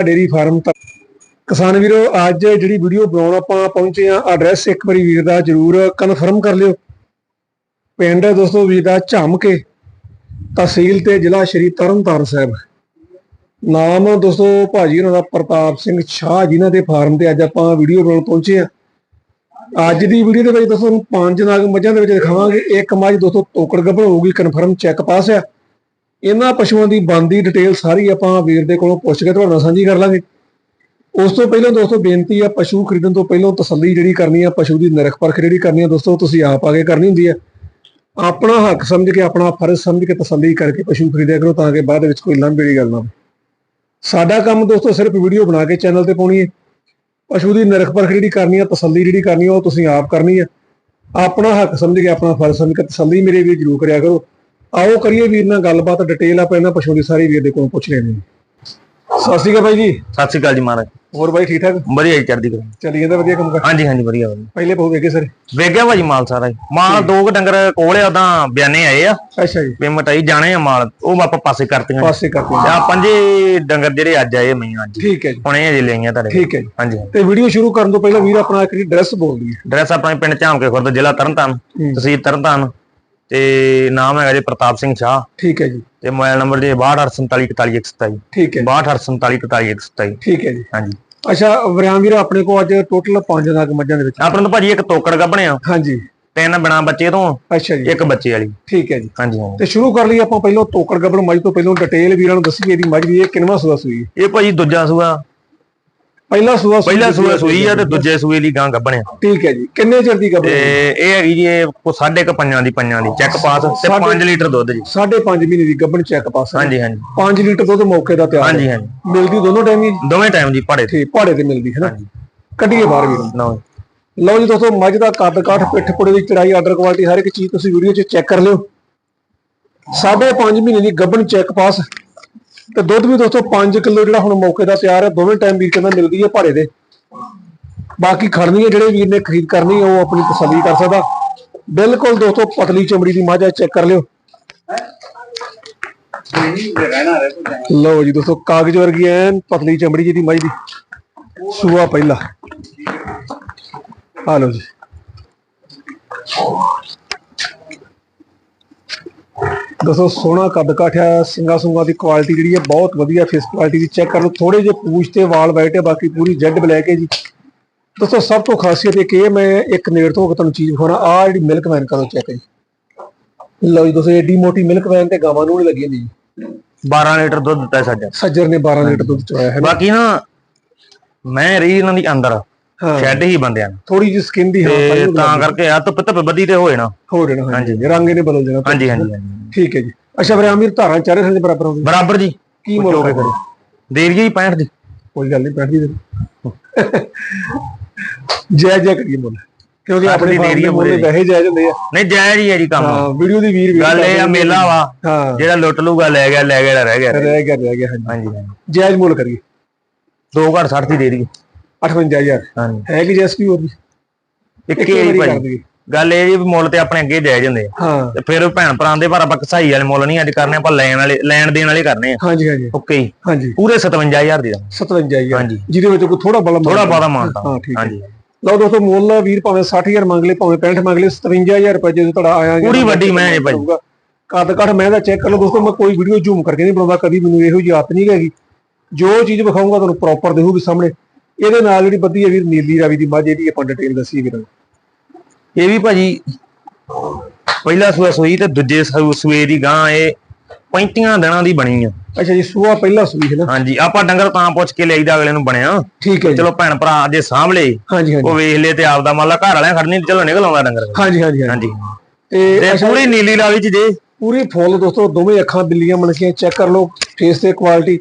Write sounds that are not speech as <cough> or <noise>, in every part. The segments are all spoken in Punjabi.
ਡੇਰੀ ਫਾਰਮ ਤੱਕ ਕਿਸਾਨ ਵੀਰੋ, ਅੱਜ ਜਿਹੜੀ ਵੀਡੀਓ ਬਣਾਉਣ ਆਪਾਂ ਪਹੁੰਚੇ ਆ ਐਡਰੈਸ ਇੱਕ ਵਾਰੀ ਵੀਰ ਦਾ ਜਰੂਰ ਕਨਫਰਮ ਕਰ ਲਿਓ। ਪਿੰਡ ਦੋਸਤੋ ਵੀਰ ਦਾ ਝੰਮ ਕੇ ਤਹਿਸੀਲ ਤੇ ਜ਼ਿਲ੍ਹਾ ਸ਼੍ਰੀ ਤਰਨਤਾਰਨ ਸਾਹਿਬ। ਨਾਮ ਦੋਸਤੋ ਭਾਜੀ ਉਹਨਾਂ ਦਾ ਪ੍ਰਤਾਪ ਸਿੰਘ ਸ਼ਾਹ ਜਿਨ੍ਹਾਂ ਦੇ ਫਾਰਮ ਤੇ ਅੱਜ ਆਪਾਂ ਵੀਡੀਓ ਬਣਾਉਣ ਪਹੁੰਚੇ ਆ ਅੱਜ ਦੀ ਵੀਡੀਓ ਦੇ ਵਿੱਚ ਦੋਸਤੋ ਤੁਹਾਨੂੰ ਪੰਜ ਨਾਗ ਮੱਝਾਂ ਦੇ ਵਿੱਚ ਦਿਖਾਵਾਂਗੇ। ਇੱਕ ਮੱਝ ਦੋਸਤੋ ਤੋਕੜ ਗੱਭਣ ਹੋਊਗੀ ਕਨਫਰਮ ਚੈੱਕ ਪਾਸ ਆ। ਇਹਨਾਂ ਪਸ਼ੂਆਂ ਦੀ ਬੰਦੀ ਡਿਟੇਲ ਸਾਰੀ ਆਪਾਂ ਵੀਰ ਦੇ ਕੋਲੋਂ ਪੁੱਛ ਕੇ ਤੁਹਾਡੇ ਨਾਲ ਸਾਂਝੀ ਕਰ ਲਾਂਗੇ। ਉਸ ਤੋਂ ਪਹਿਲਾਂ ਦੋਸਤੋ ਬੇਨਤੀ ਆ, ਪਸ਼ੂ ਖਰੀਦਣ ਤੋਂ ਪਹਿਲਾਂ ਤਸੱਲੀ ਜਿਹੜੀ ਕਰਨੀ ਆ, ਪਸ਼ੂ ਦੀ ਨਿਰਖ ਪਰਖ ਜਿਹੜੀ ਕਰਨੀ ਆ, ਦੋਸਤੋ ਤੁਸੀਂ ਆਪ ਆ ਕੇ ਕਰਨੀ ਹੁੰਦੀ ਆ। ਆਪਣਾ ਹੱਕ ਸਮਝ ਕੇ, ਆਪਣਾ ਫਰਜ਼ ਸਮਝ ਕੇ ਤਸੱਲੀ ਕਰਕੇ ਪਸ਼ੂ ਖਰੀਦਿਆ ਕਰੋ ਤਾਂ ਕਿ ਬਾਅਦ ਵਿੱਚ ਕੋਈ ਲੰਬੀ ਜਿਹੜੀ ਗੱਲ ਨਾ ਹੋਵੇ। ਸਾਡਾ ਕੰਮ ਦੋਸਤੋ ਸਿਰਫ ਵੀਡੀਓ ਬਣਾ ਕੇ ਚੈਨਲ ਤੇ ਪਾਉਣੀ ਹੈ ਪਸ਼ੂ ਦੀ ਨਿਰਖ ਪਰਖ ਜਿਹੜੀ ਕਰਨੀ ਆ, ਤਸੱਲੀ ਜਿਹੜੀ ਕਰਨੀ ਆ, ਉਹ ਤੁਸੀਂ ਆਪ ਕਰਨੀ ਆ। ਆਪਣਾ ਹੱਕ ਸਮਝ ਕੇ, ਆਪਣਾ ਫਰਜ਼ ਸਮਝ ਕੇ ਤਸੱਲੀ ਮੇਰੇ ਵੀ ਜਰੂਰ ਕਰਿਆ ਕਰੋ। ਆਓ ਕਰੀਏ ਵੀਰ ਨਾਲ ਗੱਲਬਾਤ ਡਿਟੇਲ ਆਪਾਂ ਇਹਨਾਂ ਪਸ਼ੂ ਦੀ ਸਾਰੀ ਵੀਰ ਦੇ ਕੋਲੋਂ ਪੁੱਛ ਲੈਣੀ ਸਤਿ ਸ਼੍ਰੀ ਅਕਾਲ ਬਾਈ ਜੀ। ਸਤਿ ਸ਼੍ਰੀ ਅਕਾਲ ਜੀ ਮਹਾਰਾਜ। ਹੋਰ ਬਾਈ ਠੀਕ ਠਾਕ? ਵਧੀਆ ਜੀ ਚੜ੍ਹਦੀ ਕਲਾ। ਚੱਲੀ ਜਾਂਦਾ ਵਧੀਆ ਕੰਮ ਕਰ? ਹਾਂਜੀ ਹਾਂਜੀ ਵਧੀਆ ਵਧੀਆ। ਪਹਿਲੇ ਪਹੂ ਵੇਖੇ ਸਰ। ਵੇਗਿਆ ਭਾਜੀ ਮਾਲ ਸਾਰਾ ਜੀ। ਮਾਲ ਦੋ ਕੁ ਡੰਗਰ ਕੋਲੇ ਉਦਾਂ ਬਿਆਨੇ ਆਏ ਆ। ਅੱਛਾ ਜੀ। ਪੇਮੈਂਟ ਆਈ ਜਾਣੇ ਆ ਮਾਲ ਉਹ ਆਪਾਂ ਪਾਸੇ ਕਰਤੀਆਂ ਜੀ। ਪਾਸੇ ਕਰਦੇ ਤੇ ਆ ਪੰਜੇ ਡੰਗਰ ਜਿਹੜੇ ਅੱਜ ਆਏ ਮੈਂ ਅੱਜ। ਠੀਕ ਹੈ ਜੀ। ਹੁਣੇ ਅਜੇ ਲਈਆਂ ਤੁਹਾਡੇ ਠੀਕ ਹੈ ਜੀ। ਹਾਂਜੀ। ਤੇ ਵੀਡੀਓ ਸ਼ੁਰੂ ਕਰਨ ਤੋਂ ਪਹਿਲਾਂ ਵੀਰ ਆਪਣਾ ਇੱਕ ਐਡਰੈਸ ਬੋਲ ਦਈਏ। ਡਰੈਸ ਆਪਣੇ ਪਿੰਡ ਝਾਮਕੇ ਖੁਰਦ ਜ਼ਿਲ੍ਹਾ ਤਰਨਤਾਰਨ। ਤਹਿਸੀਲ ਤਰਨਤਾਰਨ। ਤੇ ਨਾਮ ਹੈਗਾ ਜੀ ਪ੍ਰਤਾਪ ਸਿੰਘ ਸ਼ਾਹ। ਠੀਕ ਹੈ ਜੀ। ਤੇ ਮੋਬਾਈਲ ਨੰਬਰ ਜੀ 62474127 ਠੀਕ ਹੈ 62474127 ਠੀਕ ਹੈ ਜੀ। ਹਾਂਜੀ। ਅੱਛਾ ਵਰਿਆਮ ਵੀਰ ਆਪਣੇ ਕੋਲ ਅੱਜ ਟੋਟਲ ਪੰਜ ਨਾਗ ਮੱਝਾਂ ਦੇ ਵਿੱਚ। ਆਪਣੇ ਤੋਂ ਭਾਜੀ ਇੱਕ ਤੋਕੜ ਗੱਭਣੇ ਆ ਹਾਂਜੀ। ਤਿੰਨ ਬਿਨਾ ਬੱਚੇ ਤੋਂ ਅੱਛਾ ਜੀ। ਇੱਕ ਬੱਚੇ ਵਾਲੀ। ਠੀਕ ਹੈ ਜੀ। ਹਾਂਜੀ ਹਾਂਜੀ। ਤੇ ਸ਼ੁਰੂ ਕਰ ਲਈ ਆਪਾਂ ਪਹਿਲਾਂ ਤੋਕੜ ਗੱਬੜ ਮੱਝ ਤੋਂ। ਪਹਿਲਾਂ ਡਿਟੇਲ ਵੀਰਾਂ ਨੂੰ ਦੱਸੀਏ ਇਹਦੀ ਮੱਝ ਦੀ ਇਹ ਕਿੰਨਵਾਂ ਸੂਆ ਸੂਈ ਹੈ? ਇਹ ਭਾਜੀ ਦੂਜਾ ਸੂਆ। ਪਹਿਲਾ ਸੂਆ ਪਹਿਲਾ ਸੂਆ ਸੂਈ ਆ ਤੇ ਦੂਜੇ ਸੂਏ ਦੀ ਗਾਂ ਗੱਭਣਿਆ। ਠੀਕ ਹੈ ਜੀ। ਕਿੰਨੇ ਚਿਰ ਦੀ ਗੱਬੜ ਤੇ ਇਹ ਹੈਗੀ ਜੀ ਕੋ ਸਾਢੇ ਕ ਪੰਜਾਂ ਦੀ ਪੰਜਾਂ ਦੀ। ਚੈੱਕ ਪਾਸ ਤੇ ਸਾਢੇ- 5 ਲੀਟਰ ਦੁੱਧ ਜੀ। ਸਾਢੇ ਪੰਜ ਮਹੀਨੇ ਦੀ ਗੱਬੜ ਚੈੱਕ ਪਾਸ ਹਾਂਜੀ ਹਾਂਜੀ। 5 ਲੀਟਰ ਦੁੱਧ ਮੌਕੇ ਦਾ ਤਿਆਰ ਹਾਂਜੀ। ਹਾਂਜੀ। ਮਿਲਦੀ ਦੋਨੋਂ ਟਾਈਮ ਹੀ? ਦੋਵੇਂ ਟਾਈਮ ਦੀ ਪੜੇ ਠੀਕ ਪਹਾੜੇ ਤੇ ਮਿਲਦੀ ਹੈ ਨਾ? ਕੱਢੀਏ ਬਾਹਰ ਵੀਰ ਨੋ ਲਓ ਜੀ ਦੋਸਤੋ ਮੱਝ ਦਾ ਕੱਦ ਕਾਠ ਪਿੱਠ ਪੁੜੇ ਦੀ ਚੜਾਈ ਆਰਡਰ ਕੁਆਲਿਟੀ ਹਰ ਇੱਕ ਚੀਜ਼ ਤੁਸੀਂ ਵੀਡੀਓ 'ਚ ਚੈੱਕ ਕਰ ਲਿਓ। ਸਾਢੇ ਪੰਜ ਮਹੀਨੇ ਦੀ ਗੱਬਣ ਚੈੱਕ ਪਾਸ ਤੇ ਦੁੱਧ ਵੀ ਦੋਸਤੋ 5 ਕਿਲੋ ਜਿਹੜਾ ਹੁਣ ਮੌਕੇ ਦਾ ਤਿਆਰ ਹੈ, ਦੋਵੇਂ ਟਾਈਮ ਵੀਰ ਕਹਿੰਦਾ ਮਿਲਦੀ ਹੈ ਭਾੜੇ ਦੇ। ਬਾਕੀ ਖੜਨੀ ਹੈ ਜਿਹੜੇ ਵੀਰ ਨੇ ਖਰੀਦ ਕਰਨੀ ਉਹ ਆਪਣੀ ਤਸੱਲੀ ਕਰ ਸਕਦਾ। ਬਿਲਕੁਲ ਦੋਸਤੋ ਪਤਲੀ ਚਮੜੀ ਦੀ ਮੱਝ ਚੈੱਕ ਕਰ ਲਿਓ। ਲਓ ਜੀ ਦੋਸਤੋ ਕਾਗਜ਼ ਵਰਗੀ ਐਨ ਪਤਲੀ ਚਮੜੀ ਜਿਹਦੀ ਮਾਝ ਦੀ। ਸੂਆ ਪਹਿਲਾ। ਆ ਲਓ ਜੀ। ਦੋਸਤੋ ਸੋਹਣਾ ਕੱਦ ਕਾਠਿਆ ਸਿੰਗਾ ਸੁੰਗਾ ਦੀ ਕੁਆਲਿਟੀ ਜਿਹੜੀ ਹੈ ਬਹੁਤ ਵਧੀਆ ਫੇਸ ਕੁਆਲਿਟੀ ਦੀ। ਚੈੱਕ ਕਰ ਲਓ ਥੋੜੇ ਜਿਹੇ ਪੂਛ ਤੇ ਵਾਲ ਵਾਈਟ ਹੈ ਬਾਕੀ ਪੂਰੀ ਜੈਡ ਬਲੈਕ ਹੈ ਜੀ। ਦੋਸਤੋ ਸਭ ਤੋਂ ਖਾਸੀਅਤ ਇਹ ਕਿ ਇਹ ਮੈਂ ਇੱਕ ਨੇੜ ਤੋਂ ਤੁਹਾਨੂੰ ਚੀਜ਼ ਵਿਖਾਉਣਾ ਆ ਜਿਹੜੀ ਮਿਲਕ ਵੈਨ ਕਰੋ ਚੈੱਕ ਜੀ? ਲਓ ਜੀ ਦੋਸਤੋ ਏਡੀ ਮੋਟੀ ਮਿਲਕ ਵੈਨ ਤੇ ਗਾਵਾਂ ਨੂੰ ਨਹੀਂ ਲੱਗੀ ਹੁੰਦੀ ਜੀ? 12 ਲੀਟਰ ਦੁੱਧ ਦਿੱਤਾ ਸਾਡਾ। ਸੱਜਰ ਨੇ 12 ਲੀਟਰ ਦੁੱਧ ਚੋਇਆ ਹੈ ਬਾਕੀ ਨਾ ਮੈਂ ਰਹੀ ਇਹਨਾਂ ਦੀ ਅੰਦਰ। ਸ਼ੈੱਡ ਹੀ ਬੰਦਿਆਂ ਨੂੰ। ਥੋੜੀ ਜਿਹੀ ਸਕਿਨ ਦੀ ਹਾਂ ਤੇ ਕਰਕੇ ਆ ਧੁੱਪ ਧੁੱਪ ਬੱਦੀ ਤੇ ਹੋਏ ਨਾ। ਹੋ ਜਾਣਾ ਹਾਂਜੀ। ਰੰਗ ਇਹਨੇ ਬਦਲ ਜਾਣਾ। ਹਾਂਜੀ ਹਾਂਜੀ। ਠੀਕ ਹੈ ਜੀ। ਅੱਛਾ ਵੀਰੇ ਅਮੀਰ ਧਾਰਾਂ ਚਾਰੇ ਦੇ ਬਰਾਬਰ ਹੋਵੇ ਬਰਾਬਰ ਜੀ। ਕੀ ਮੁੱਲ ਚੋਕੇ ਕਰੇ ਦੇਰ ਗਈ 65 ਦੀ ਕੋਈ ਗੱਲ ਨਹੀਂ ਬੈਠ ਜੀ ਜੈ ਜੈ ਕਰੀਏ ਮੁੱਲ। ਕਿਉਂਕਿ ਆਪਣੇ ਦੀ ਫਾਰਮ ਦੇਰੀ ਦੇ ਆ ਮੁੱਲ ਵੈਸੇ ਜਾਇਜ਼ ਹੁੰਦੇ ਆ। ਨਹੀਂ ਜਾਇਜ਼ ਹੀ ਹੈ ਜੀ ਕੰਮ। ਹਾਂ ਵੀਡੀਓ ਦੀ ਵੀਰ ਵੀਰ ਗੱਲ ਇਹ ਆ ਮੇਲਾ ਵਾ। ਹਾਂ। ਜਿਹੜਾ ਲੁੱਟ ਲੂਗਾ ਲੈ ਗਿਆ ਲੈ ਗਿਆ ਰਹਿ ਗਿਆ। ਰਹਿ ਗਿਆ ਰਹਿ ਗਿਆ ਹਾਂਜੀ। ਜਾਇਜ਼ ਮੁੱਲ ਕਰੀਏ। ਦੋ ਘਰ 60 ਦੀ ਦੇ ਰਹੀ 58000 ਹਾਂਜੀ। ਹੈ ਕਿ ਜੈਸ ਕੀ ਹੋਰ ਵੀ? ਇੱਕ ਹੀ ਵਾਰੀ ਜੀ ਕਰ ਦਈਏ। ਗੱਲ ਇਹ ਜੀ ਵੀ ਮੁੱਲ ਤੇ ਆਪਣੇ ਅੱਗੇ ਜਾਇਜ਼ ਹੁੰਦੇ ਆ। ਹਾਂ। ਤੇ ਫਿਰ ਭੈਣ ਭਰਾਂ ਦੇ ਪਰ ਆਪਾਂ ਕਸਾਈ ਵਾਲੇ ਮੁੱਲ ਨਹੀਂ ਅੱਜ ਕਰਨੇ ਆਪਾਂ ਲੈਣ ਵਾਲੇ ਲੈਣ ਦੇਣ ਵਾਲੇ ਕਰਨੇ ਆ। ਹਾਂਜੀ ਹਾਂਜੀ। ਓਕੇ ਜੀ। ਹਾਂਜੀ। ਪੂਰੇ 57000 ਦੀ ਦਾ। 57000 ਹਾਂਜੀ। ਜਿਹਦੇ ਵਿੱਚ ਕੋਈ ਥੋੜਾ ਬੜਾ ਥੋੜਾ ਬਹੁਤਾ ਮਾਨਤਾ ਹਾਂ ਠੀਕ ਹਾਂਜੀ। ਲਓ ਦੋਸਤੋ ਮੁੱਲ ਵੀਰ ਭਾਵੇਂ 60000 ਮੰਗ ਲਏ ਭਾਵੇਂ 65 ਮੰਗ ਲਏ 57000 ਰੁਪਏ ਜਦੋਂ ਤੁਹਾਡਾ ਆਇਆ ਪੂਰੀ ਵੱਡੀ ਮੈਂ ਇਹ ਭਾਈ। ਕੱਦ ਕੱਟ ਮੈਂ ਦਾ ਚੈੱਕ ਕਰ। ਲਓ ਦੋਸਤੋ ਮੈਂ ਕੋਈ ਵੀਡੀਓ ਜ਼ੂਮ ਕਰਕੇ ਨਹੀਂ ਬਣਾਉਂਦਾ ਕਦੀ ਮੈਨੂੰ ਇਹੋ ਜਿਹੀ ਆਦਤ ਨਹੀਂ ਹੈਗੀ। ਜੋ ਚੀਜ਼ ਵਿਖਾਊਂਗਾ ਤੁਹਾਨੂੰ ਪ੍ਰੋਪਰ ਦੇਖੂਗੀ ਸਾਹਮਣੇ। ਇਹਦੇ ਨਾਲ ਜਿਹੜੀ ਬੱਦੀ ਹੈ ਵੀਰ ਨੀਲੀ ਰਾਵੀ ਦੀ ਮੱਝ ਇਹਦੀ ਆਪਾਂ ਡਿਟੇਲ ਦੱਸੀ ਵੀਰਾਂ। ਇਹ ਵੀ ਭਾਜੀ ਪਹਿਲਾ ਸੂਆ ਸੂਈ ਤੇ ਦੂਜੇ ਸੂਏ ਦੀ ਗਾਂ ਇਹ 35 ਦਿਨਾਂ ਦੀ ਬਣੀ ਆ। ਅੱਛਾ ਜੀ ਸੂਆ ਪਹਿਲਾ ਸੂਈ ਹੈ ਨਾ? ਹਾਂਜੀ ਆਪਾਂ ਡੰਗਰ ਤਾਂ ਪੁੱਛ ਕੇ ਲਈਦਾ ਅਗਲੇ ਨੂੰ ਬਣਿਆ। ਠੀਕ ਹੈ ਜੀ। ਚਲੋ ਭੈਣ ਭਰਾ ਜੇ ਸਾਂਭ ਹਾਂਜੀ ਉਹ ਵੇਖ ਲਏ ਤੇ ਆਪਦਾ ਮੰਨ ਲਾ ਘਰ ਵਾਲਿਆਂ ਖੜਨੀ ਚਲੋ ਨਿਕਲ ਆਉਂਦਾ ਡੰਗਰ। ਹਾਂਜੀ ਹਾਂਜੀ ਹਾਂਜੀ। ਤੇ ਪੂਰੀ ਨੀਲੀ ਲਾਲੀ ਚ ਜੇ। ਪੂਰੀ ਫੁੱਲ ਦੋਸਤੋ ਦੋਵੇਂ ਅੱਖਾਂ ਬਿੱਲੀਆਂ ਮਣਕੀਆਂ ਚੈੱਕ ਕਰ ਲਓ ਫੇਸ ਤੇ ਕੁਆਲਿਟੀ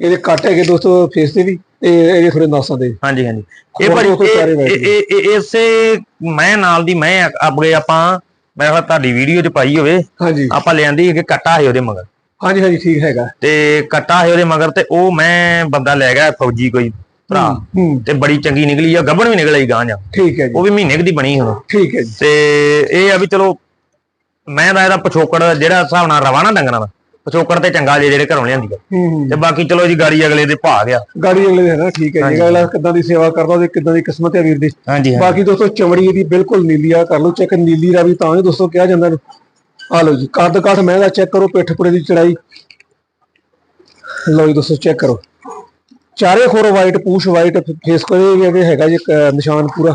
ਇਹਦੇ ਕੱਟ ਹੈਗੇ ਦੋਸਤੋ ਫੇਸ ਤੇ ਵੀ। ਤੇ ਇਹਦੇ ਥੋੜੇ ਨਾਸਾਂ ਦੇ। ਹਾਂਜੀ ਹਾਂਜੀ। ਇਹ ਭਾਜੀ ਇਹ- ਇਹ- ਇਹ- ਇਹ- ਇਸੇ ਮੈਂ ਨਾਲ ਦੀ ਮੈਂ ਆਪਣੇ ਆਪਾਂ ਮੈਂ ਕਿਹਾ ਤੁਹਾਡੀ ਵੀਡੀਓ ਚ ਪਾਈ ਹੋਵੇ। ਹਾਂਜੀ। ਆਪਾਂ ਲਿਆਂਦੀ ਕਿ ਕੱਟਾ ਹੈ ਉਹਦੇ ਮਗਰ। ਹਾਂਜੀ ਹਾਂਜੀ ਠੀਕ ਹੈਗਾ। ਤੇ ਕੱਟਾ ਹੈ ਉਹਦੇ ਮਗਰ ਤੇ ਉਹ ਮੈਂ ਬੰਦਾ ਲੈ ਗਿਆ ਫੌਜੀ ਕੋਈ ਭਰਾ। ਹੂੰ ਤੇ ਬੜੀ ਚੰਗੀ ਨਿਕਲੀ ਆ ਗੱਬਣ ਵੀ ਨਿਕਲ ਗਾਂ ਜਾਂ ਠੀਕ ਹੈ ਜੀ। ਉਹ ਵੀ ਮਹੀਨੇ ਕੁ ਦੀ ਬਣੀ ਹੁਣ। ਠੀਕ ਹੈ ਜੀ। ਤੇ ਇਹ ਆ ਵੀ ਚਲੋ ਮੈਂ ਦਾ ਇਹਦਾ ਪਛੋਕੜ ਜਿਹੜਾ ਹਿਸਾਬ ਨਾਲ ਰਵਾਣਾ ਡੰਗਰਾਂ ਦਾ। ਪਚੋਕੜ ਤੇ ਚੰਗਾ ਜੇ ਜਿਹੜੇ ਘਰੋਂ ਲਿਆਂਦੀ ਆ। ਹੂੰ ਤੇ ਬਾਕੀ ਚਲੋ ਜੀ ਗਾੜੀ ਅਗਲੇ ਦੇ ਭਾਗ ਆ ਗਾੜੀ ਅਗਲੇ ਦੇ ਨਾ ਠੀਕ ਹੈ ਜੀ। ਅਗਲਾ ਕਿੱਦਾਂ ਦੀ ਸੇਵਾ ਕਰਦਾ ਉਹਦੀ ਕਿੱਦਾਂ ਦੀ ਕਿਸਮਤ ਹੈ ਵੀਰ ਦੀ। ਹਾਂਜੀ ਬਾਕੀ ਦੋਸਤੋ ਚਮੜੀ ਇਹਦੀ ਬਿਲਕੁਲ ਨੀਲੀ ਆ ਕਰ ਲਓ ਚੈੱਕ। ਨੀਲੀ ਰਾਵੀ ਤਾਂ ਹੀ ਦੋਸਤੋ ਕਿਹਾ ਜਾਂਦਾ ਆ ਲਓ ਜੀ ਕੱਦ ਕਾਠ ਮਹਿੰਗਾ ਚੈੱਕ ਕਰੋ ਪਿੱਠ ਪੁੜੇ ਦੀ ਚੜਾਈ। ਲਓ ਜੀ ਦੋਸਤੋ ਚੈੱਕ ਕਰੋ। ਚਾਰੇ ਖੋਰ ਵਾਈਟ ਪੂਛ ਵਾਈਟ ਫੇਸ ਕੋਲੇ ਵੀ ਹੈਗਾ ਜੀ ਨਿਸ਼ਾਨ ਪੂਰਾ।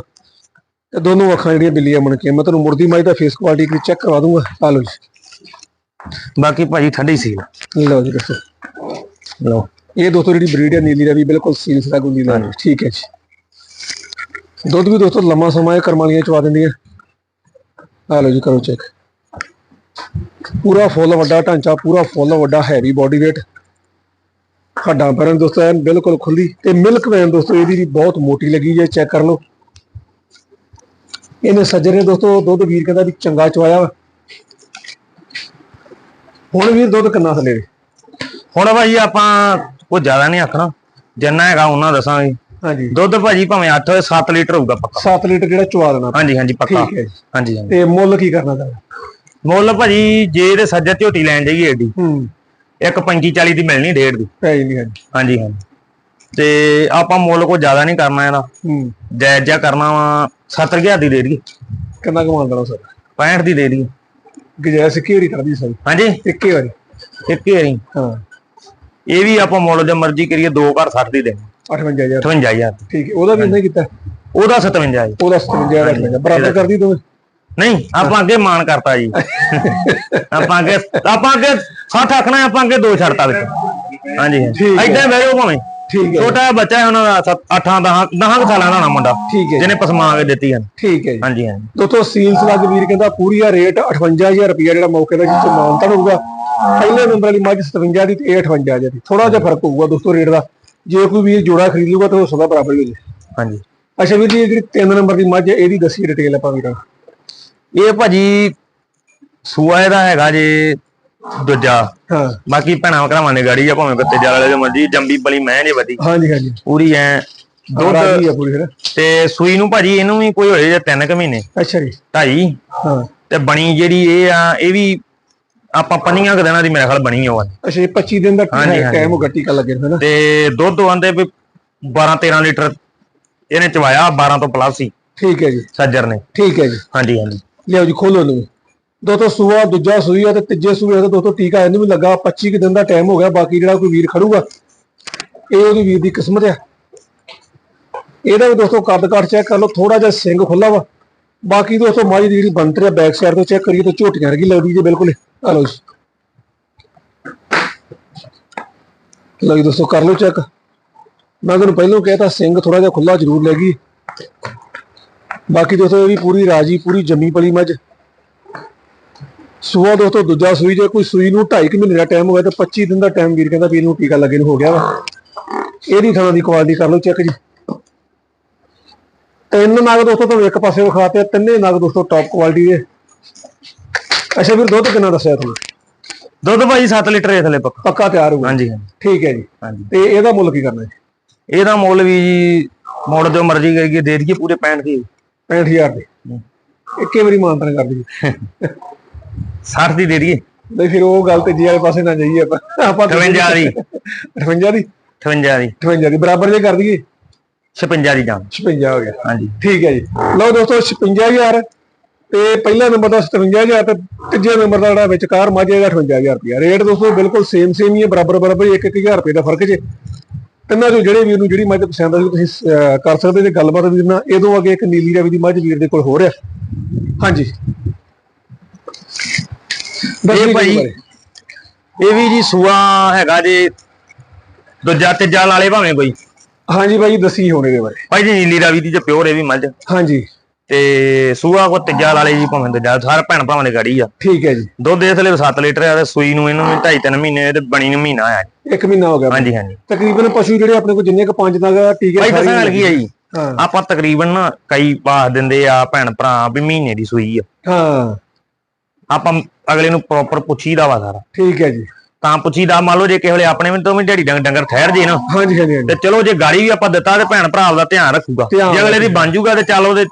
ਤੇ ਦੋਨੋਂ ਅੱਖਾਂ ਜਿਹੜੀਆਂ ਬਿੱਲੀਆਂ ਬਣ ਕੇ ਮੈਂ ਤੁਹਾਨੂੰ ਮੁਰਦੀ ਮਾਈ ਦਾ ਫੇਸ ਕੁਆਲਿਟੀ ਚੈੱਕ ਕਰਵਾ ਦੂੰਗਾ। ਆ ਲਓ ਜੀ। ਬਾਕੀ ਭਾਜੀ ਠੰਡੀ ਸੀ ਲਓ ਜੀ ਦੋਸਤੋ ਲਓ। ਇਹ ਦੋਸਤੋ ਜਿਹੜੀ ਬਰੀਡ ਹੈ ਨੀਲੀ ਰਵੀ ਬਿਲਕੁਲ ਸੀਲਸ ਦਾ ਗੁੰਦੀ ਦਾ ਠੀਕ ਹੈ ਜੀ। ਦੁੱਧ ਵੀ ਦੋਸਤੋ ਲੰਮਾ ਸਮਾਂ ਇਹ ਕਰਮਾਲੀਆਂ ਚਵਾ ਦਿੰਦੀਆਂ। ਆ ਲਓ ਜੀ ਕਰੋ ਚੈੱਕ ਪੂਰਾ ਫੁੱਲ ਵੱਡਾ ਢਾਂਚਾ ਪੂਰਾ ਫੁੱਲ ਵੱਡਾ ਹੈਵੀ ਬਾਡੀ weight ਹੱਡਾਂ ਪੈਰਾਂ ਦੋਸਤੋ ਐਨ ਬਿਲਕੁਲ ਖੁੱਲੀ। ਤੇ ਮਿਲਕ ਵੈਨ ਦੋਸਤੋ ਇਹਦੀ ਵੀ ਬਹੁਤ ਮੋਟੀ ਲੱਗੀ ਜੇ ਚੈੱਕ ਕਰ ਲਓ। ਇਹਨੇ ਸੱਜਰੇ ਦੋਸਤੋ ਦੁੱਧ ਵੀਰ ਕਹਿੰਦਾ ਵੀ ਚੰਗਾ ਚਵਾਇਆ ਵਾ। ਹੁਣ ਵੀਰ ਦੁੱਧ ਕਿੰਨਾ ਥੱਲੇ ਵੇ ਹੁਣ ਭਾਜੀ ਆਪਾਂ ਕੋਈ ਜ਼ਿਆਦਾ ਨਹੀਂ ਆਖਣਾ ਜਿੰਨਾ ਹੈਗਾ ਉਹਨਾਂ ਦੱਸਾਂਗੇ। ਹਾਂਜੀ। ਦੁੱਧ ਭਾਜੀ ਭਾਵੇਂ 8 ਹੋਵੇ 7 ਲੀਟਰ ਹੋਊਗਾ ਪੱਕਾ। 7 ਲੀਟਰ ਜਿਹੜਾ ਚਵਾ ਦੇਣਾ ਹਾਂਜੀ ਹਾਂਜੀ ਪੱਕਾ। ਠੀਕ ਹੈ ਜੀ। ਹਾਂਜੀ ਹਾਂਜੀ। ਤੇ ਮੁੱਲ ਕੀ ਕਰਨਾ ਚਾਹੀਦਾ ਮੁੱਲ ਭਾਜੀ ਜੇ ਇਹਦੇ ਸੱਜਰ ਝੋਟੀ ਲੈਣ ਜਾਈਏ ਏਡੀ ਹੂੰ। ਇੱਕ 35 40 ਦੀ ਮਿਲਣੀ ਡੇਢ ਦੀ। ਪੈ ਨਹੀਂ ਹੈ ਹਾਂਜੀ ਹਾਂਜੀ। ਤੇ ਆਪਾਂ ਮੁੱਲ ਕੋਈ ਜ਼ਿਆਦਾ ਨਹੀਂ ਕਰਨਾ ਇਹਦਾ। ਹੂੰ। ਜਾਇਜ਼ ਜਿਹਾ ਕਰਨਾ ਵਾ 70000 ਦੀ ਦੇ ਦਈਏ। ਕਿੰਨਾ ਕਮਾਉਣ ਦੇਣਾ ਸਰ? 65 ਦੀ ਦੇ ਦਈਏ। ਗਜੈਸ ਕੀ ਵਾਰੀ ਕਰਦੀ ਸਰ। ਹਾਂਜੀ? ਇੱਕੇ ਵਾਰੀ। ਇੱਕ ਹੀ ਵਾਰੀ? ਹਾਂ। ਇਹ ਵੀ ਆਪਾਂ ਮੁੱਲ ਜੇ ਮਰਜ਼ੀ ਕਰੀਏ 2 ਘਰ 60 ਦੀ ਦੇ 58000 58000 ਠੀਕ ਹੈ ਉਹਦਾ ਵੀ ਨਹੀਂ ਕੀਤਾ। ਉਹਦਾ 57000 ਉਹਦਾ 57000 ਰੱਖਣਾ। ਬਰਾਬਰ ਕਰਦੀ ਤੂੰ। ਨਹੀਂ ਆਪਾਂ ਅੱਗੇ ਮਾਨ ਕਰਤਾ ਜੀ। <laughs> ਆਪਾਂ ਅੱਗੇ ਆਪਾਂ ਅੱਗੇ 60 ਆਖਣਾ ਆਪਾਂ ਅੱਗੇ ਦੋ ਛੱਡਤਾ ਵਿੱਚ। ਹਾਂਜੀ। ਐਦਾਂ ਬਹਿ ਜਾਓ ਭਾਵੇਂ। ਠੀਕ ਹੈ ਛੋਟਾ ਬੱਚਾ ਹੈ ਉਹਨਾਂ ਦਾ 8 10 10 ਸਾਲਾਂ ਦਾ ਹੋਣਾ ਮੁੰਡਾ। ਠੀਕ ਹੈ ਜਿਹਨੇ ਪਸਮਾ ਕੇ ਦਿੱਤੀ ਹਨ ਠੀਕ ਹੈ ਜੀ। ਹਾਂਜੀ ਹਾਂਜੀ। ਦੋਸਤੋ ਸੀਲਸ ਲੱਗ ਵੀਰ ਕਹਿੰਦਾ ਪੂਰੀ ਆ ਰੇਟ 58000 ਰੁਪਇਆ ਜਿਹੜਾ ਮੌਕੇ ਦਾ ਜਿੱਥੇ ਮਾਨਤਾ ਹੋਊਗਾ। ਪਹਿਲੇ ਨੰਬਰ ਵਾਲੀ ਮੱਝ 57 ਦੀ ਤੇ ਇਹ 58000 ਦੀ। ਥੋੜਾ ਜਿਹਾ ਫ਼ਰਕ ਹੋਊਗਾ ਦੋਸਤੋ ਰੇਟ ਦਾ। ਜੇ ਕੋਈ ਵੀਰ ਜੋੜਾ ਖਰੀਦ ਲੂਗਾ ਤਾਂ ਉਹ ਸਦਾ ਬਰਾਬਰ ਹੀ ਹੋ ਜੇ ਹਾਂਜੀ। ਅੱਛਾ ਵੀਰ ਜੀ ਇਹ ਜਿਹੜੀ 3 ਨੰਬਰ ਦੀ ਮੱਝ ਹੈ ਇਹਦੀ ਦੱਸੀ ਡਿਟੇਲ ਆਪਾਂ ਵੀਰਾਂ ਇਹ ਭਾਜੀ ਸੂਆ ਇਹਦਾ ਹੈਗਾ ਜੇ ਦੂਜਾ। ਹਾਂ। ਬਾਕੀ ਭੈਣਾਂ ਭਰਾਵਾਂ ਨੇ ਗਾੜੀ ਆ ਭਾਵੇਂ ਕੱਤੇ ਜਾਲ ਵਾਲੇ ਦੇ ਮਰਜ਼ੀ ਜੰਬੀ ਬਲੀ ਮੈਂ ਜੇ ਵਧੀ। ਹਾਂਜੀ ਹਾਂਜੀ। ਪੂਰੀ ਐ ਦੁੱਧ ਆ ਪੂਰੀ ਫਿਰ ਤੇ ਸੂਈ ਨੂੰ ਭਾਜੀ ਇਹਨੂੰ ਵੀ ਕੋਈ ਹੋਏ ਜੇ 3 ਕੁ ਮਹੀਨੇ। ਅੱਛਾ ਜੀ। ਢਾਈ। ਹਾਂ। ਤੇ ਬਣੀ ਜਿਹੜੀ ਇਹ ਆ ਇਹ ਵੀ ਆਪਾਂ ਪੰਨੀਆਂ ਕੁ ਦਿਨਾਂ ਦੀ ਮੇਰੇ ਖਿਆਲ ਬਣੀ ਹੋਆ ਅੱਛਾ ਇਹ 25 ਦਿਨ ਦਾ। ਟਾਈਮ ਹੋ? ਗੱਟੀ ਕਾ ਲੱਗੇ ਹੈ ਨਾ ਤੇ ਦੁੱਧ ਆਂਦੇ ਵੀ 12 13 ਲੀਟਰ ਇਹਨੇ ਚਵਾਇਆ 12 ਤੋਂ ਪਲੱਸ ਸੀ ਠੀਕ ਹੈ ਜੀ। ਸੱਜਰ ਨੇ। ਠੀਕ ਹੈ ਜੀ। ਹਾਂਜੀ ਹਾਂਜੀ। ਲਿਆਓ ਜੀ ਖੋਲੋ ਨੂੰ ਦੋਸਤੋ ਸੂਆ, ਦੂਜਾ ਸੂਈ ਆ ਤੇ ਤੀਜੇ ਸੂਏ ਦਾ ਦੋਸਤੋ ਟੀਕਾ ਇਹਨੂੰ ਵੀ ਲੱਗਾ 25 ਕੁ ਦਿਨ ਦਾ ਟਾਈਮ ਹੋ ਗਿਆ, ਬਾਕੀ ਜਿਹੜਾ ਕੋਈ ਵੀਰ ਖੜੂਗਾ, ਇਹ ਉਹਦੀ ਵੀਰ ਦੀ ਕਿਸਮਤ ਆ। ਇਹਦਾ ਵੀ ਦੋਸਤੋ ਕੱਦ ਕਾਠ ਚੈੱਕ ਕਰ ਲਓ ਥੋੜਾ ਜਿਹਾ ਸਿੰਗ ਖੁੱਲਾ ਵਾ। ਬਾਕੀ ਦੋਸਤੋ ਮਾਝ ਦੀ ਜਿਹੜੀ ਬੰਤਰ ਹੈ ਬੈਕ ਸਾਈਡ ਤੋਂ ਚੈੱਕ ਕਰੀਏ ਤਾਂ ਝੋਟੀਆਂ ਵਰਗੀ ਲੱਗਦੀ ਜੇ ਬਿਲਕੁਲ। ਆ ਲਓ ਜੀ। ਲਓ ਦੋਸਤੋ, ਕਰ ਲਓ ਚੈੱਕ ਮੈਂ ਤੁਹਾਨੂੰ ਪਹਿਲਾਂ ਕਹਿਤਾ ਸਿੰਘ ਥੋੜਾ ਜਿਹਾ ਖੁੱਲਾ ਜ਼ਰੂਰ ਲੱਗੀ ਬਾਕੀ ਦੋਸਤੋ ਇਹ ਵੀ ਪੂਰੀ ਰਾਜੀ, ਪੂਰੀ ਜੰਮੀ ਪਲੀ ਮੱਝ। ਸੂਆ ਦੋਸਤੋ ਦੂਜਾ ਸੂਈ ਜੇ ਕੋਈ ਸੂਈ ਨੂੰ 2.5 ਮਹੀਨੇ ਦਾ ਟਾਈਮ ਹੋਇਆ ਤਾਂ 25 ਦਿਨ ਦਾ ਟਾਈਮ ਵੀਰ ਕਹਿੰਦਾ ਵੀ ਇਹਨੂੰ ਟੀਕਾ ਲੱਗੇ ਨੂੰ ਹੋ ਗਿਆ ਵਾ। ਇਹਦੀ ਥਾਂ ਦੀ ਕੁਆਲਿਟੀ ਕਰ ਲਓ ਚੈੱਕ ਜੀ। ਤਿੰਨ ਨਗ ਦੋਸਤੋ ਤੁਹਾਨੂੰ ਇੱਕ ਪਾਸੇ ਵਿਖਾਤੇ ਆ, ਤਿੰਨੇ ਨਗ ਦੋਸਤੋ ਟੌਪ ਕੁਆਲਿਟੀ ਦੇ। ਅੱਛਾ ਵੀਰ ਦੁੱਧ ਕਿੰਨਾ ਦੱਸਿਆ ਤੁਹਾਨੂੰ? ਦੁੱਧ ਭਾਜੀ 7 ਲੀਟਰ ਇਹ ਥਲੇ ਪੱਕਾ। ਪੱਕਾ ਤਿਆਰ ਹੋਊਗਾ। ਹਾਂਜੀ ਹਾਂਜੀ। ਠੀਕ ਹੈ ਜੀ। ਹਾਂਜੀ। ਤੇ ਇਹਦਾ ਮੁੱਲ ਕੀ ਕਰਨਾ ਜੀ? ਇਹਦਾ ਮੁੱਲ ਵੀ ਜੀ ਮੁੱਲ ਜੋ ਮਰਜ਼ੀ ਕਰੀਏ ਦੇ ਦਈਏ ਪੂਰੇ 65 ਦੀ 65000 ਦੇ। ਇੱਕੇ ਵਾਰੀ ਮਾਨਤਨ ਕਰ ਦਈਏ। <laughs> 60 ਦੀ ਦੇ ਦਈਏ। ਨਹੀਂ ਫਿਰ ਉਹ ਗੱਲ ਤੇ ਜੀ ਵਾਲੇ ਪਾਸੇ ਨਾ ਜਾਈਏ ਆਪਾਂ। ਆਪਾਂ 58 ਦੀ। 58 ਦੀ? 58 ਦੀ। 58 ਦੀ। ਬਰਾਬਰ ਜੇ ਕਰ ਦਈਏ? 56 ਦੀ ਜਾਨ 56 ਹੋ ਗਿਆ। ਹਾਂਜੀ। ਠੀਕ ਹੈ ਜੀ। ਲਓ ਦੋਸਤੋ 56000 ਤੇ ਪਹਿਲਾ ਨੰਬਰ ਦਾ 57000 ਤੇ ਤੀਜੇ ਨੰਬਰ ਦਾ ਜਿਹੜਾ ਵਿਚਕਾਰ ਮਾਝੇ ਦਾ 58000 ਰੁਪਇਆ। ਰੇਟ ਦੋਸਤੋ ਬਿਲਕੁਲ ਸੇਮ ਸੇਮ ਹੀ ਹੈ ਬਰਾਬਰ ਬਰਾਬਰ 1-1000 ਰੁਪਏ ਦਾ ਫ਼ਰਕ ਜੇ। ਤਿੰਨਾਂ ਚੋਂ ਜਿਹੜੇ ਵੀਰ ਨੂੰ ਜਿਹੜੀ ਮੱਝ ਪਸੰਦ ਆ ਤੁਸੀਂ ਕਰ ਸਕਦੇ ਜੇ ਗੱਲਬਾਤ ਵੀਰ ਨਾਲ ਇਹਦੋਂ ਅੱਗੇ ਇੱਕ ਨੀਲੀ ਰਵੀ ਦੀ ਮੱਝ ਵੀਰ ਦੇ ਕੋਲ ਹੋ ਰਿਹਾ। ਹਾਂਜੀ। ਇਹ ਭਾਈ ਇਹ ਵੀ ਜੀ ਸੂਆ ਹੈਗਾ ਜੇ ਦੂਜਾ ਤੀਜਾ ਲਾਲੇ ਭਾਵੇਂ ਕੋਈ। ਹਾਂਜੀ ਭਾਈ ਦੱਸੀ ਹੋਣੇ ਦੇ ਬਾਰੇ। ਭਾਈ ਜੀ ਨੀਲੀ ਰਾਵੀ ਦੀ ਜੇ ਪਿਓਰ ਇਹ ਵੀ ਮੱਝ। ਹਾਂਜੀ। ਤੇ ਸੂਆ ਕੋ ਤੀਜਾ ਲਾਲੇ ਜੀ ਭਾਵੇਂ ਦੂਜਾ ਸਾਰੇ ਭੈਣ ਭਰਾਵਾਂ ਦੀ ਗਾੜੀ ਆ। ਠੀਕ ਹੈ ਜੀ। ਦੁੱਧ ਇਸ ਲਈ 7 ਲੀਟਰ ਆ ਤੇ ਸੂਈ ਨੂੰ ਇਹਨੂੰ ਵੀ 2.5 3 ਮਹੀਨੇ ਤੇ ਬਣੀ ਨੂੰ ਮਹੀਨਾ ਆਇਆ ਇੱਕ ਮਹੀਨਾ ਹੋ ਗਿਆ ਹਾਂਜੀ ਹਾਂਜੀ। ਤਕਰੀਬਨ ਪਸ਼ੂ ਜਿਹੜੇ ਆਪਣੇ ਕੋਲ ਜਿੰਨੇ ਕ ਪੰਜ ਨਗ ਟੀਕੇ ਭਾਈ ਦੱਸਣ ਲੱਗੀ ਆ ਜੀ? ਆਪਾਂ ਤਕਰੀਬਨ ਕਈ ਪਾਸ ਦਿੰਦੇ ਆ ਭੈਣ ਭਰਾ ਵੀ ਮਹੀਨੇ ਦੀ ਸੂਈ ਆ। ਹਾਂ। ਆਪਾਂ ਅਗਲੇ ਨੂੰ ਪ੍ਰੋਪਰ ਪੁੱਛੀਦਾ ਵਾ ਸਾਰਾ। ਠੀਕ ਹੈ ਜੀ। ਤਾਂ ਪੁੱਛੀਦਾ ਮੰਨ ਲਓ ਜੇ ਕਿਸੇ ਵੇਲੇ ਆਪਣੇ ਵੀ ਤੋਂ ਵੀ ਢੇੜੀ ਡੰਗ ਡੰਗਰ ਠਹਿਰ ਜੇ ਨਾ ਹਾਂਜੀ ਹਾਂਜੀ ਹਾਂਜੀ। ਤੇ ਚਲੋ ਜੇ ਗਾੜੀ ਵੀ ਆਪਾਂ ਦਿੱਤਾ ਤੇ ਭੈਣ ਭਰਾ ਦਾ ਧਿਆਨ ਰੱਖੂਗਾ। ਧਿਆਨ ਜੇ ਅਗਲੇ ਦੀ ਬਣ ਜੂਗਾ ਤੇ ਚੱਲ ਉਹਦੇ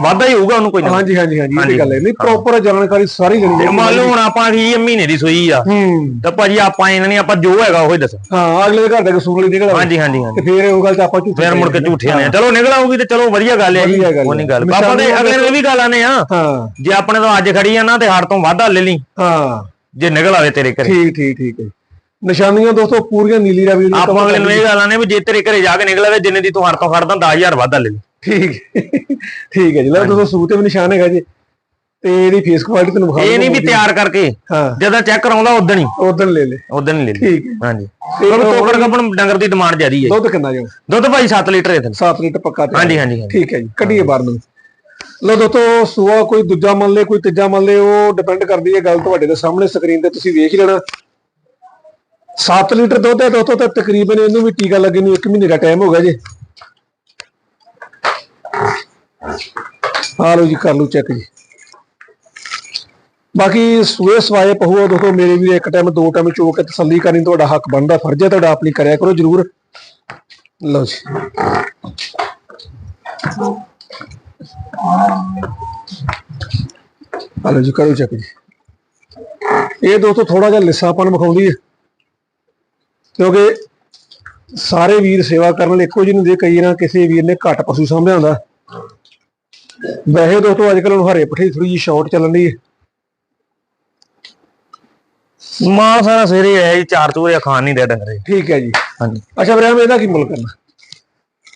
ਵਾਧਾ ਹੀ ਹੋਊਗਾ ਉਹਨੂੰ ਕੋਈ ਨਾ। ਹਾਂਜੀ ਹਾਂਜੀ ਹਾਂਜੀ ਇਹ। ਤੇ ਗੱਲ ਹੈ। ਨਹੀਂ ਪ੍ਰੋਪਰ ਜਾਣਕਾਰੀ ਸਾਰੀ ਚਾਹੀਦੀ ਮੰਨ ਲਓ ਹੁਣ ਆਪਾਂ ਵੀ ਮਹੀਨੇ ਦੀ ਸੂਈ ਆ। ਹੂੰ। ਤਾਂ ਭਾਜੀ ਆਪਾਂ ਇਹਨਾਂ ਨੇ ਆਪਾਂ ਜੋ ਹੈਗਾ ਉਹ ਹੀ ਦੱਸ। ਹਾਂ ਅਗਲੇ ਘਰ ਦਾ ਕਸੂਰ ਨਹੀਂ ਨਿਕਲਦਾ ਹਾਂਜੀ ਹਾਂਜੀ ਹਾਂਜੀ। ਫੇਰ ਉਹ ਗੱਲ ਤਾਂ ਆਪਾਂ ਝੂਠੀ ਫਿਰ ਮੁੜ ਕੇ ਝੂਠੇ ਨੇ। ਚਲੋ ਨਿਕਲ ਆਊਗੀ ਤੇ ਚਲੋ ਵਧੀਆ ਗੱਲ ਹੈ ਉਹ ਨਹੀਂ ਗੱਲ। ਆਪਾਂ ਦੇ ਅਗਲੇ ਨੂੰ ਇਹ ਵੀ ਗੱਲ ਆਨੇ ਆ। ਹਾਂ। ਜੇ ਆਪਣੇ ਤੋਂ ਅੱਜ ਖੜੀ ਆ ਨਾ ਤੇ ਹੜ ਤੋਂ ਵਾਧਾ ਲੈ ਲਈ। ਹਾਂ। ਜੇ ਨਿਕਲ ਆਵੇ ਤੇਰੇ ਘਰੇ। ਠੀਕ ਠੀਕ ਠੀਕ ਹੈ। ਨਿਸ਼ਾਨੀਆਂ ਦੋਸਤੋ ਪੂਰੀਆਂ ਨੀਲੀ ਰਾਵੀ ਦੀਆਂ ਆਪਾਂ ਅਗਲੇ ਨੂੰ ਇਹ ਗੱਲ ਆਨੇ ਵੀ ਜੇ ਤੇਰੇ ਘਰੇ ਜਾ ਕੇ ਨਿਕਲ ਆਵੇ ਜਿੰਨੇ ਦੀ ਤੂੰ ਹੜ ਤੋਂ ਖੜਦਾ 10000 ਵਾਧਾ ਲੈ ਠੀਕ ਠੀਕ ਹੈ ਜੀ। ਲੈ ਦੋਸਤੋ ਸੂਟ ਤੇ ਵੀ ਨਿਸ਼ਾਨ ਹੈਗਾ ਜੀ। ਤੇ ਇਹਦੀ ਫੇਸ ਕੁਆਲਿਟੀ ਤੁਹਾਨੂੰ ਵਿਖਾ ਇਹ ਨਹੀਂ ਵੀ ਤਿਆਰ ਕਰਕੇ ਜਦੋਂ ਚੈੱਕ ਕਰਾਉਂਦਾ ਉਦੋਂ ਹੀ। ਉਦੋਂ ਲੈ ਲੈ। ਉਦੋਂ ਹੀ ਲੈ ਲਈ ਠੀਕ। ਹਾਂਜੀ। ਤੇ ਹੁਣ ਤੋਕੜ ਕੱਪਣ ਡੰਗਰ ਦੀ ਡਿਮਾਂਡ ਜ਼ਿਆਦੀ ਹੈ ਦੁੱਧ ਕਿੰਨਾ ਜੀ? ਦੁੱਧ ਭਾਈ 7 ਲੀਟਰ ਥੱਲੇ 7 ਲੀਟਰ ਪੱਕਾ ਤੇ ਹਾਂਜੀ ਹਾਂਜੀ ਹਾਂਜੀ। ਠੀਕ ਹੈ ਜੀ ਕੱਢੀਏ ਬਾਹਰ ਨੂੰ। ਲੋ ਦੋਸਤੋ ਸੂਆ ਕੋਈ ਦੂਜਾ ਮੰਨ ਲੇ ਕੋਈ ਤੀਜਾ ਮੰਨ ਲੇ ਉਹ ਡਿਪੈਂਡ ਕਰਦੀ ਹੈ ਗੱਲ ਤੁਹਾਡੇ ਦੇ ਸਾਹਮਣੇ ਸਕਰੀਨ ਤੇ ਤੁਸੀਂ ਵੇਖ ਹੀ ਲੈਣਾ। 7 ਲੀਟਰ ਦੁੱਧ ਹੈ ਦੋਸਤੋ ਤਾਂ ਤਕਰੀਬਨ ਇਹਨੂੰ ਵੀ ਟੀਕਾ ਲੱਗੇ ਨੂੰ 1 ਮਹੀਨੇ ਦਾ ਟਾਈਮ ਹੋ ਗਿਆ ਜੀ। ਆ ਲਓ ਜੀ, ਕਰ ਲਓ ਚੈੱਕ ਜੀ। ਬਾਕੀ ਸੂਏ ਸਵਾਏ ਪਹੂਆ ਦੋਸਤੋ ਮੇਰੇ ਵੀ ਇੱਕ ਟਾਈਮ ਦੋ ਟਾਈਮ ਚੋ ਕੇ ਤਸੱਲੀ ਕਰਨੀ, ਤੁਹਾਡਾ ਹੱਕ ਬਣਦਾ, ਫਰਜ਼ ਹੈ ਤੁਹਾਡਾ ਆਪਣੀ ਕਰਿਆ ਕਰੋ, ਜਰੂਰ। ਲਓ ਜੀ। ਹਲੋ ਜੀ, ਕਰੋ ਚੈੱਕ ਜੀ। ਇਹ ਦੋਸਤੋ ਥੋੜਾ ਜਿਹਾ ਲਿੱਸਾਪਨ ਵਿਖਾਉਂਦੀ ਹੈ। ਕਿਉਂਕਿ ਸਾਰੇ ਵੀਰ ਸੇਵਾ ਕਰਨ ਲਈ ਇੱਕੋ ਜਿਹੇ ਨੂੰ ਦੇ ਕਈ ਨਾ ਕਿਸੇ ਵੀਰ ਨੇ ਘੱਟ ਪਸ਼ੂ ਸਾਂਭਿਆ ਹੁੰਦਾ। ਵੈਸੇ ਦੋਸਤੋ ਅੱਜ ਕੱਲ੍ਹ ਹਰੇ ਪੱਠੇ ਥੋੜੀ ਜਿਹੀ ਸ਼ਾਰਟ ਚੱਲਣ ਦੀ ਹੈ। ਮਾਂ ਸਾਰਾ ਸਵੇਰੇ ਆਇਆ ਜੀ ਚਾਰ ਚੂਰੇ ਖਾਣ ਨਹੀਂ ਦੇ ਡੰਗਰੇ। ਠੀਕ ਹੈ ਜੀ। ਹਾਂਜੀ। ਅੱਛਾ ਵੀਰੇ ਇਹਦਾ ਕੀ ਮੁੱਲ ਕਰਨਾ?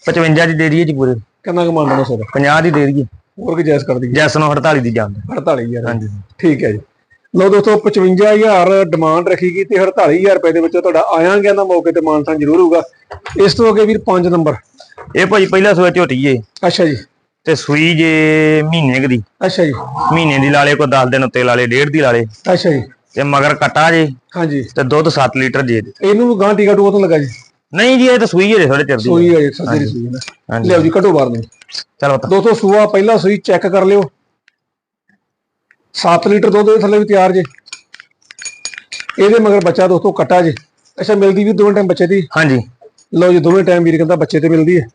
55 ਦੀ ਦੇ ਦਈਏ ਜੀ ਪੂਰੇ। ਕਿੰਨਾ ਕੁ ਮੰਨਦਾ ਸਰ 50 ਦੀ ਦੇ ਦਈਏ। ਹੋਰ ਕੀ ਜਾਇਜ਼ ਕਰ ਦਈਏ? ਜੈਸ ਨੂੰ 48 ਦੀ ਜਾਂਦੇ 48000 ਹਾਂਜੀ। ਠੀਕ ਹੈ ਜੀ। ਲਓ ਦੋਸਤੋ 55000 ਡਿਮਾਂਡ ਰੱਖੀ ਗਈ ਤੇ 48000 ਰੁਪਏ ਦੇ ਵਿੱਚ ਤੁਹਾਡਾ ਆਇਆ ਗਿਆ ਦਾ ਮੌਕੇ ਤੇ ਮਾਨਤਾਨ ਜ਼ਰੂਰ ਹੋਊਗਾ ਇਸ ਤੋਂ ਅੱਗੇ ਵੀਰ 5 ਨੰਬਰ। ਇਹ ਭਾਜੀ ਪਹਿਲਾ ਸੂਆ ਝੋਟੀ ਏ। ਅੱਛਾ ਜੀ। ਤੇ ਸੂਈ ਜੇ ਮਹੀਨੇ ਦੀ। ਅੱਛਾ ਜੀ। ਮਹੀਨੇ ਦੀ ਲਾਲੇ ਕੋ 10 ਦਿਨ ਉੱਤੇ ਲਾਲੇ ਡੇਢ ਦੀ ਲਾਲੇ ਅੱਛਾ ਜੀ। ਤੇ ਮਗਰ ਕਟਾ ਜੇ। ਹਾਂਜੀ। ਤੇ ਦੁੱਧ 7 ਲੀਟਰ ਜੇ ਦੇ। ਇਹਨੂੰ ਗਾਂ ਟੀਕਾ ਟੂਕਾ ਤੋਂ ਲੱਗਾ ਜੀ। ਨਹੀਂ ਜੀ ਇਹ ਤਾਂ ਸੂਈ ਜੇ ਥੋੜੇ ਚਿਰ ਦੀ ਸੂਈ ਹੈ ਜੀ ਸੱਜਰੀ ਸੂਈ ਹੈ ਲਿਆਓ ਜੀ ਘਟੋ ਬਾਰ ਨੂੰ। ਚਲੋ ਦੋਸਤੋ ਸੂਆ ਪਹਿਲਾ ਸੂਈ ਚੈੱਕ ਕਰ ਲਿਓ। 7 ਲੀਟਰ ਦੁੱਧ ਦੇ ਥੱਲੇ ਵੀ ਤਿਆਰ ਜੇ। ਇਹਦੇ ਮਗਰ ਬੱਚਾ ਦੋਸਤੋ ਕਟਾ ਜੇ। ਅੱਛਾ ਮਿਲਦੀ ਵੀ ਦੋਵੇਂ ਟਾਈਮ ਬੱਚੇ ਦੀ? ਹਾਂਜੀ। ਲਓ ਜੀ ਦੋਵੇਂ ਟਾਈਮ ਵੀਰ ਕਹਿੰਦਾ ਬੱਚੇ ਤੇ ਮਿਲਦੀ ਹੈ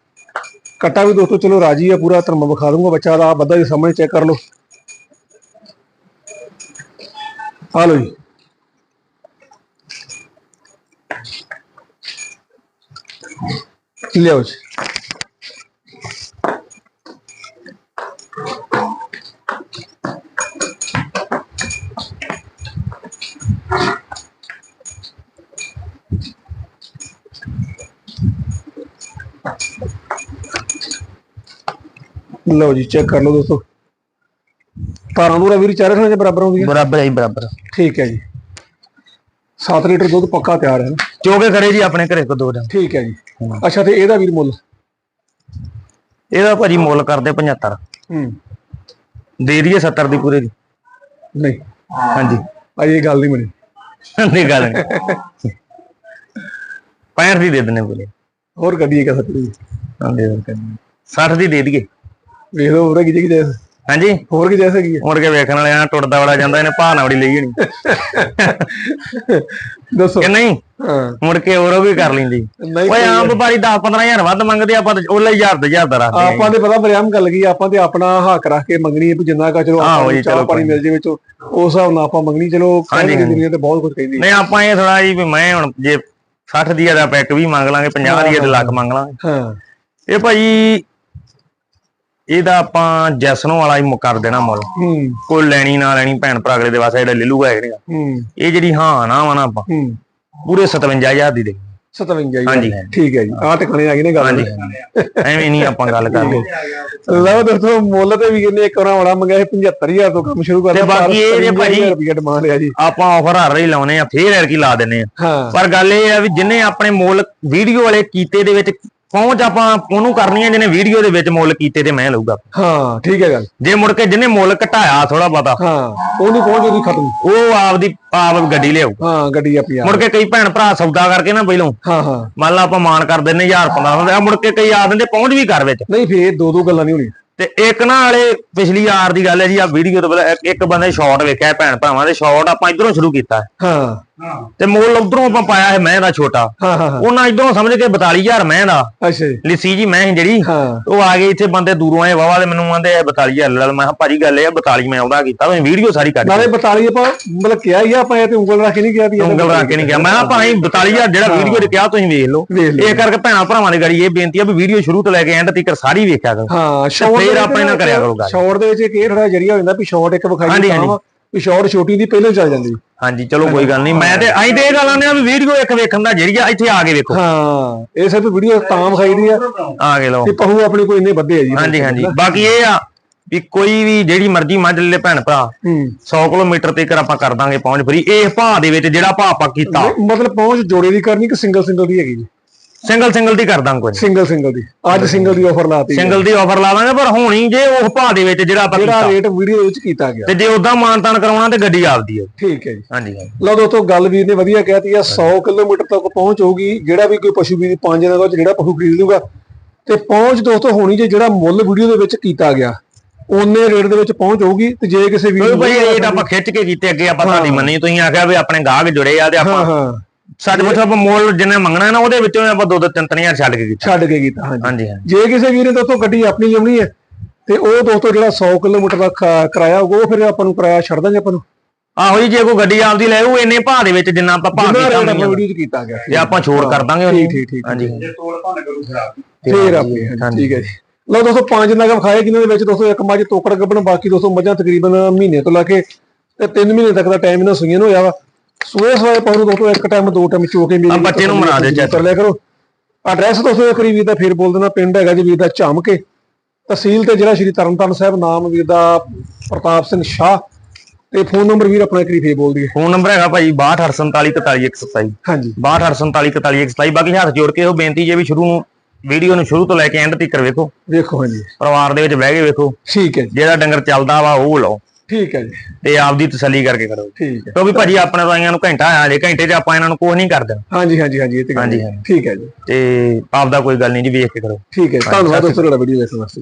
ਕੱਟਾ ਵੀ ਦੋਸਤੋ ਚਲੋ ਰਾਜੀ ਆ ਪੂਰਾ ਤੁਹਾਨੂੰ ਮੈਂ ਵਿਖਾ ਦੂੰਗਾ ਬੱਚਾ ਦਾ। ਬੱਦਾ ਜੀ ਸਾਹਮਣੇ ਚੈੱਕ ਕਰ ਲਓ। ਆ ਲਓ ਜੀ। ਲਿਆਓ ਜੀ। ਲਓ ਜੀ ਚੈੱਕ ਕਰ ਲਓ ਦੋਸਤੋ। ਤਾਰਾਂ ਦੂਰਾ ਵੀਰ ਚਾਰੇ ਥਾਂ ਦੇ ਬਰਾਬਰ ਆਉਂਦੀ ਹੈ ਬਰਾਬਰ ਹੈ ਜੀ ਬਰਾਬਰ। ਠੀਕ ਹੈ ਜੀ। 7 ਲੀਟਰ ਦੁੱਧ ਪੱਕਾ ਤਿਆਰ ਹੈ ਨਾ? ਚੋਗੇ ਖੜੇ ਜੀ ਆਪਣੇ ਘਰੇ ਕੋ ਦੋ ਦਿਨ ਠੀਕ ਹੈ ਜੀ। ਅੱਛਾ ਤੇ ਇਹਦਾ ਵੀਰ ਮੁੱਲ? ਇਹਦਾ ਭਾਜੀ ਮੁੱਲ ਕਰਦੇ 75 ਹੂੰ। ਦੇ ਦਈਏ 70 ਦੀ ਪੂਰੇ ਦੀ। ਨਹੀਂ। ਹਾਂਜੀ। ਅਜੇ ਇਹ ਗੱਲ ਨਹੀਂ ਬਣੀ। ਨਹੀਂ ਗੱਲ ਨਹੀਂ। <laughs> 65 ਦੀ ਦੇ ਦਿੰਨੇ ਪੂਰੇ। ਹੋਰ ਕੱਢੀਏ ਕਾ ਸਕਦੀ ਹਾਂ ਦੇ ਦਿੰਦੇ। 60 ਦੀ ਦੇ ਦਈਏ। ਵੇਖ ਲਓ ਹੋਰ ਕੀ ਕੀ ਜੈਸ ਹਾਂਜੀ? ਹੋਰ ਕੀ ਜੈਸ ਹੈਗੀ ਮੁੜ ਕੇ ਵੇਖਣ ਵਾਲੇ ਆ ਟੁੱਟਦਾ ਵਾਲਾ ਜਾਂਦਾ ਇਹਨੇ ਨਾਲ ਬੜੀ ਲਈ ਹੋਣੀ। ਦੱਸੋ। ਕਿ ਨਹੀਂ? ਹਾਂ। ਮੁੜ ਕੇ ਹੋਰ ਉਹ ਵੀ ਕਰ ਲੈਂਦੀ। ਓਏ ਆਮ ਵਪਾਰੀ 10 15000 ਵੱਧ ਮੰਗਦੇ ਆਪਾਂ ਤਾਂ ਉਹਲੇ ਹਜ਼ਾਰ ਦੇ ਹਜ਼ਾਰ ਦਾ ਰੱਖਦੇ ਆਪਾਂ ਦੇ ਪਤਾ ਬਰਿਆਮ ਗੱਲ ਗਈ ਆਪਾਂ ਤੇ ਆਪਣਾ ਹੱਕ ਰੱਖ ਕੇ ਮੰਗਣੀ ਹੈ ਵੀ ਜਿੰਨਾ ਕਾ ਚਲੋ ਆਪਾਂ ਉਹੀ ਚਾਹ ਪਾਣੀ ਮਿਲ ਜੇ ਵਿੱਚੋਂ ਉਸ ਹਿਸਾਬ ਨਾਲ ਆਪਾਂ ਮੰਗਣੀ ਚਲੋ ਕਹਿੰਦੇ ਦੁਨੀਆ ਤੇ ਬਹੁਤ ਕੁਝ ਕਹਿੰਦੀ। ਨਹੀਂ ਆਪਾਂ ਇਹ ਥੋੜਾ ਜੀ ਵੀ ਮੈਂ ਹੁਣ ਜੇ 60 ਦੀ ਦਾ ਪੈਕ ਵੀ ਮੰਗ ਲਾਂਗੇ 50 ਦੀ ਦਾ ਲੱਖ ਮੰਗ ਲਾਂਗੇ। ਹਾਂ। ਇਹ ਭਾਜੀ ਇਹਦਾ ਆਪਾਂ ਜੈਸਨੋ ਵਾਲਾ ਹੀ ਮੁ- ਕਰ ਦੇਣਾ ਮੁੱਲ ਕੋਈ ਲੈਣੀ ਨਾ ਲੈਣੀ ਭੈਣ ਭਰਾ ਅਗਲੇ ਦੇ ਵਾਸਤੇ ਜਿਹੜਾ ਲੈ ਲੂਗਾ ਇਹ ਜਿਹੜੀ ਹਾਂ ਨਾ ਵਾ ਨਾ ਆਪਾਂ ਪੂਰੇ 57000 ਦੀ ਦੇ। 57 ਜੀ ਹਾਂਜੀ। ਠੀਕ ਹੈ ਜੀ। ਆਹ ਟਿਕਾਣੇ ਆ ਗਏ ਨੇ ਗੱਲ ਹਾਂਜੀ। ਐਵੇਂ ਨਹੀਂ ਆਪਾਂ ਗੱਲ ਕਰਨੀ। ਲਓ ਦੋਸਤੋ ਮੁੱਲ ਤੇ ਵੀ ਕਿੰਨੇ ਇੱਕ ਵਾਰ ਬੜਾ ਮੰਗਿਆ ਸੀ 75000 ਤੋਂ ਕੰਮ ਸ਼ੁਰੂ ਕਰਦਾ ਤੇ ਬਾਕੀ ਇਹ ਜੇ ਭਾਜੀ- ਰੁਪਏ ਡਿਮਾਂਡ ਹੈ ਜੀ। ਆਪਾਂ ਆਫਰ ਹਰ ਰਹੀ ਲਾਉਨੇ ਆ ਫੇਰ ਐਰ ਕੀ ਲਾ ਦਿੰਨੇ ਆ। ਪਰ ਗੱਲ ਇਹ ਆ ਵੀ ਜਿਨੇ ਆਪਣੇ ਮੁੱਲ ਵੀਡੀਓ ਵਾਲੇ ਕੀਤੇ ਦੇ ਵਿੱਚ ਪਹੁੰਚ ਆਪਾਂ ਉਹਨੂੰ ਕਰਨੀ ਆ ਜਿਹਨੇ ਵੀਡੀਓ ਦੇ ਵਿੱਚ ਮੁੱਲ ਕੀਤੇ ਤੇ ਮੈਂ ਲਊਗਾ। ਹਾਂ ਠੀਕ ਹੈ ਗੱਲ। ਜੇ ਮੁੜ ਕੇ ਜਿਹਨੇ ਮੁੱਲ ਘਟਾਇਆ ਥੋੜਾ ਬਹੁਤਾ ਹਾਂ ਉਹਨੂੰ ਪਹੁੰਚ ਉਹਦੀ ਖਤਮ। ਉਹ ਆਪਦੀ ਆਪ ਗੱਡੀ ਲਿਆਊ ਹਾਂ ਗੱਡੀ ਆਪਣੀ ਆ ਮੁੜ ਕੇ ਕਈ ਭੈਣ ਭਰਾ ਸੌਦਾ ਕਰਕੇ ਨਾ ਪਹਿਲੋਂ। ਹਾਂ ਹਾਂ। ਮੰਨ ਲਾ ਆਪਾਂ ਮਾਨ ਕਰ ਦਿੰਨੇ 1000 1500 ਮੁੜ ਕੇ ਕਈ ਆ ਦਿੰਦੇ ਪਹੁੰਚ ਵੀ ਕਰ ਵਿੱਚ। ਨਹੀਂ ਫੇਰ ਦੋ ਦੋ ਗੱਲਾਂ ਨਹੀਂ ਹੋਣੀਆਂ। ਤੇ ਇੱਕ ਨਾ ਵਾਲੇ ਪਿਛਲੀ ਯਾਰ ਦੀ ਗੱਲ ਹੈ ਜੀ ਆ ਵੀਡੀਓ ਤੋਂ ਪਹਿਲਾਂ ਇੱਕ- ਇੱਕ ਬੰਦੇ ਸ਼ਾਰਟ ਵੇਖਿਆ ਭੈਣ ਭਰਾਵਾਂ ਦੇ ਸ਼ਾਰਟ ਆਪਾਂ ਇਧਰੋਂ ਸ਼ੁਰੂ ਕੀਤਾ। ਹਾਂ। ਤੇ ਮੁੱਲ ਉਧਰੋਂ ਆਪਾਂ ਪਾਇਆ ਹੈ ਮੈਂ ਦਾ ਛੋਟਾ। ਹਾਂ ਹਾਂ ਹਾਂ। ਉਹਨਾਂ ਇਧਰੋਂ ਸਮਝ ਕੇ 42000 ਮੈਂ ਦਾ ਅੱਛਾ ਜੀ। ਲਿੱਸੀ ਜੀ ਮੈਂ ਜਿਹੜੀ। ਹਾਂ। ਉਹ ਆ ਗਏ ਇੱਥੇ ਬੰਦੇ ਦੂਰੋਂ ਆਏ ਵਾਵਾ ਦੇ ਮੈਨੂੰ ਆਂਦੇ 42000 ਲੈ ਲੈ। ਮੈਂ ਭਾਜੀ ਗੱਲ ਇਹ ਆ 42 ਮੈਂ ਉਹਦਾ ਕੀਤਾ। ਤੁਸੀਂ ਵੀਡੀਓ ਸਾਰੀ ਕੱਢ ਨਾਲੇ 42 ਆਪਾਂ ਮਤਲਬ ਕਿਹਾ ਹੀ ਆਪਾਂ ਇਹ ਤੇ ਉਂਗਲ ਰੱਖ ਕੇ ਨਹੀਂ ਕਿਹਾ ਵੀ ਉਂਗਲ ਰੱਖ ਨਹੀਂ ਗਿਆ ਮੈਂ ਕਿਹਾ ਭਾਈ 42000 ਜਿਹੜਾ ਵੀਡੀਓ ਚ ਕਿਹਾ ਤੁਸੀਂ ਵੇਖ ਲਓ। ਇਹ ਕਰਕੇ ਭੈਣਾ ਭਰਾਵਾਂ ਦੀ ਗਾੜੀ ਇਹ ਬੇਨਤੀ ਆ ਵੀ ਵੀਡੀਓ ਸ਼ੁਰੂ ਤੋਂ ਲੈ ਕੇ ਐਂਡ ਤੱਕ ਸਾਰੀ ਵੇਖਿਆ ਕਰੋ। ਹਾਂ ਸ਼ਾਰਟ ਫੇਰ ਆਪਾਂ ਇਹਨਾਂ ਕਰਿਆ ਕਰੋ ਗੱਲ। ਸ਼ਾਰਟ ਦੇ ਵਿੱਚ ਇਹ ਥੋੜਾ ਜਰੀਆ ਹੋ ਜਾਂਦਾ ਵੀ ਸ਼ਾਰਟ ਇੱਕ ਵਿਖਾਈ ਹਾਂਜੀ। ਵਾ, ਸ਼ਾਰਟ ਛੋਟੀ ਦੀ ਪਹਿਲਾਂ ਚੱਲ ਜਾਂਦੀ। ਹਾਂਜੀ ਚਲੋ ਕੋਈ ਗੱਲ ਨਹੀਂ ਮੈਂ ਤੇ ਅਸੀਂ ਤੇ ਇਹ ਗੱਲ ਆਂਦੇ ਆ ਵੀ ਵੀਡੀਓ ਇੱਕ ਵੇਖਣ ਦਾ ਜਰੀਆ ਇੱਥੇ ਆ ਕੇ ਵੇਖੋ। ਹਾਂ ਇਹ ਸਿਰਫ ਵੀਡੀਓ ਤਾਂ ਵਿਖਾਈ ਦੀ ਆ ਆ ਕੇ ਲਓ। ਕਿ ਪਹੂ ਆਪਣੀ ਕੋਈ ਇੰਨੇ ਵੱਧੇ ਆ ਜੀ। ਹਾਂਜੀ ਹਾਂਜੀ। ਬਾਕੀ ਇਹ ਆ ਵੀ ਕੋਈ ਵੀ ਜਿਹੜੀ ਮਰਜ਼ੀ ਮੱਝ ਲੈ ਭੈਣ ਭਰਾ ਹੂੰ। 100 ਕਿਲੋਮੀਟਰ ਤੱਕ ਆਪਾਂ ਕਰ ਦਾਂਗੇ ਪਹੁੰਚ ਫਰੀ। ਇਹ ਭਾਅ ਦੇ ਵਿੱਚ ਜਿਹੜਾ ਭਾਅ ਆਪਾਂ ਕੀਤਾ। ਮਤਲਬ ਪਹੁੰਚ ਜੋੜੇ ਦੀ ਕਰਨੀ ਕਿ ਸਿੰਗਲ ਸਿੰਗਲ ਦੀ ਹੈਗੀ ਜੀ? ਸਿੰਗਲ ਸਿੰਗਲ ਦੀ ਕਰ ਦਾਂਗੇ ਕੋਈ। ਸਿੰਗਲ ਸਿੰਗਲ ਦੀ। ਅੱਜ ਸਿੰਗਲ ਦੀ ਆਫਰ ਲਾਤੀ। ਸਿੰਗਲ ਦੀ ਆਫਰ ਲਾ ਦਾਂਗੇ ਪਰ ਹੋਣੀ ਜੇ ਉਹ ਭਾਅ ਦੇ ਵਿੱਚ ਜਿਹੜਾ ਆਪਾਂ ਜਿਹੜਾ ਰੇਟ ਵੀਡੀਓ ਦੇ ਵਿੱਚ ਕੀਤਾ ਗਿਆ। ਤੇ ਜੇ ਉਦਾਂ ਮਾਨਤਾਨ ਕਰਾਉਣਾ ਤੇ ਗੱਡੀ ਆਪਦੀ ਹੈ ਠੀਕ ਹੈ ਜੀ। ਹਾਂਜੀ ਲਓ ਦੋਸਤੋ ਗੱਲ ਵੀਰ ਨੇ ਵਧੀਆ ਕਹਿਤੀ ਆ 100 ਕਿਲੋਮੀਟਰ ਤੱਕ ਪਹੁੰਚ ਹੋਊਗੀ। ਜਿਹੜਾ ਵੀ ਕੋਈ ਪਸ਼ੂ ਵੀਰ ਪੰਜ ਦਿਨਾਂ ਵਿੱਚ ਜਿਹੜਾ ਪਸ਼ੂ ਖਰੀਦ ਲੂਗਾ ਤੇ ਪਹੁੰਚ ਦੋਸਤੋ ਹੋਣੀ ਜੇ ਜਿਹੜਾ ਮੁੱਲ ਵੀਡੀਓ ਦੇ ਵਿੱਚ ਕੀਤਾ ਗਿਆ ਉਹਨੇ ਰੇਟ ਦੇ ਵਿੱਚ ਪਹੁੰਚ ਹੋਊਗੀ। ਤੇ ਜੇ ਕਿਸੇ ਵੀਰ ਕੋਈ ਭਾਈ ਰੇਟ ਆਪਾਂ ਖਿੱਚ ਕੇ ਕੀਤੇ ਅੱਗੇ ਆਪਾਂ ਤੁਹਾਡੀ ਮੰਨੀ ਤੁਸੀਂ ਆਖਿਆ ਵੀ ਆਪਣੇ ਗਾਹਕ ਜੁੜੇ ਆ ਤੇ ਆਪਾਂ ਸੱਚ ਮੁੱਚ ਆਪਾਂ ਮੁੱਲ ਜਿੰਨੇ ਮੰਗਣਾ ਨਾ ਉਹਦੇ ਵਿੱਚੋਂ ਆਪਾਂ ਦੋ ਦੋ ਤਿੰਨ ਤਿੰਨ ਹਜ਼ਾਰ ਛੱਡ ਕੇ ਕੀਤਾ। ਛੱਡ ਕੇ ਕੀਤਾ ਹਾਂਜੀ। ਜੇ ਕਿਸੇ ਵੀਰ ਨੇ ਦੋਸਤੋ ਗੱਡੀ ਆਪਣੀ ਲਿਆਉਣੀ ਹੈ ਤੇ ਉਹ ਦੋਸਤੋ ਜਿਹੜਾ 100 ਕਿਲੋਮੀਟਰ ਦਾ ਕਿਰਾਇਆ ਉਹ ਫਿਰ ਆਪਾਂ ਨੂੰ ਕਿਰਾਇਆ ਛੱਡ ਦਾਂਗੇ ਆਪਾਂ ਨੂੰ? ਆਹੋ ਜੀ ਜੇ ਕੋਈ ਗੱਡੀ ਆਪਦੀ ਲੈ ਉਹ ਇੰਨੇ ਭਾਅ ਦੇ ਵਿੱਚ ਜਿੰਨਾ ਆਪਾਂ ਭਾਅ ਜਿੰਨਾ ਕੀਤਾ ਆਪਾਂ ਨਹੀਂ ਵੀਡੀਓ 'ਚ ਕੀਤਾ ਗਿਆ ਤੇ ਆਪਾਂ ਛੋੜ ਕਰ ਦਾਂਗੇ ਉਹਨੂੰ। ਠੀਕ ਠੀਕ ਠੀਕ ਹਾਂਜੀ। ਫੇਰ ਆਪੇ ਹਾਂਜੀ, ਠੀਕ ਹੈ ਜੀ। ਲਓ ਦੋਸਤੋ ਪੰਜ ਨਗ ਵਿਖਾਏ ਜਿਨ੍ਹਾਂ ਦੇ ਵਿੱਚ ਦੋਸਤੋ? ਇੱਕ ਮੱਝ ਤੋਕੜ ਗੱਬਣ ਬਾਕੀ ਦੋਸਤੋ ਮੱਝਾਂ ਤਕਰੀਬਨ ਮਹੀਨੇ ਤੋਂ ਲੈ ਕੇ ਤੇ 3 ਮਹੀਨੇ ਤੱਕ ਦਾ ਟਾਈਮ ਇਹਨਾਂ ਸੂਈਆਂ ਨੂੰ ਹੋਇਆ ਵਾ। ਸੂਏ ਸਵਾਏ ਪਾਉ ਦੋਸਤੋ ਇੱਕ ਟਾਈਮ ਦੋ ਟਾਈਮ ਚੋ ਕੇ ਆ ਬੱਚੇ ਨੂੰ ਮਰਾ ਦੇ ਕਰ ਲਿਆ ਕਰੋ। ਐਡਰੈਸ ਦੋਸਤੋ ਇੱਕ ਵਾਰੀ ਦਾ ਫੇਰ ਬੋਲ ਦੇਣਾ ਪਿੰਡ ਹੈਗਾ ਜੀ ਵੀਰ ਦਾ ਝਮਕੇ। ਤਹਿਸੀਲ ਤੇ ਜ਼ਿਲ੍ਹਾ ਸ਼੍ਰੀ ਤਰਨਤਾਰਨ ਸਾਹਿਬ ਨਾਮ ਵੀਰ ਦਾ ਪ੍ਰਤਾਪ ਸਿੰਘ ਸ਼ਾਹ। ਤੇ ਫੋਨ ਨੰਬਰ ਵੀਰ ਆਪਣਾ ਇੱਕ ਵਾਰੀ ਫੇਰ ਬੋਲ ਦਈਏ। ਫੋਨ ਨੰਬਰ ਹੈਗਾ ਭਾਜੀ 6247414127 ਹਾਂਜੀ। 6247414127 ਬਾਕੀ ਹੱਥ ਜੋੜ ਕੇ ਉਹ ਬੇਨਤੀ ਜੇ ਵੀ ਸ਼ੁਰੂ ਨੂੰ ਵੀਡੀਓ ਨੂੰ ਸ਼ੁਰੂ ਤੋਂ ਲੈ ਕੇ ਐਂਡ ਤੱਕ ਵੇਖੋ। ਵੇਖੋ ਹਾਂਜੀ। ਪਰਿਵਾਰ ਦੇ ਵਿੱਚ ਬਹਿ ਕੇ ਵੇਖੋ। ਠੀਕ ਹੈ ਜਿਹੜਾ ਡੰਗਰ ਚੱਲਦਾ ਵਾ ਉਹ ਲਓ। ਠੀਕ ਹੈ ਜੀ। ਤੇ ਆਪਦੀ ਤਸੱਲੀ ਕਰਕੇ ਕਰੋ। ਠੀਕ ਹੈ। ਕਿਉਂਕਿ ਭਾਜੀ ਆਪਣੇ ਤੋਂ ਆਈਆਂ ਨੂੰ ਘੰਟਾ ਆ ਜੇ ਘੰਟੇ 'ਚ ਆਪਾਂ ਇਹਨਾਂ ਨੂੰ ਕੁਝ ਨਹੀਂ ਕਰ ਦੇਣਾ। ਹਾਂਜੀ ਹਾਂਜੀ ਹਾਂਜੀ ਇਹ ਤੇ। ਹਾਂਜੀ। ਠੀਕ ਹੈ ਜੀ। ਤੇ ਆਪਦਾ ਕੋਈ ਗੱਲ ਨਹੀਂ ਜੀ ਵੇਖ ਕੇ ਕਰੋ। ਠੀਕ ਹੈ ਧੰਨਵਾਦ ਦੋਸਤੋ ਤੁਹਾਡਾ ਵੀਡੀਓ ਦੇਖਣ ਵਾਸਤੇ।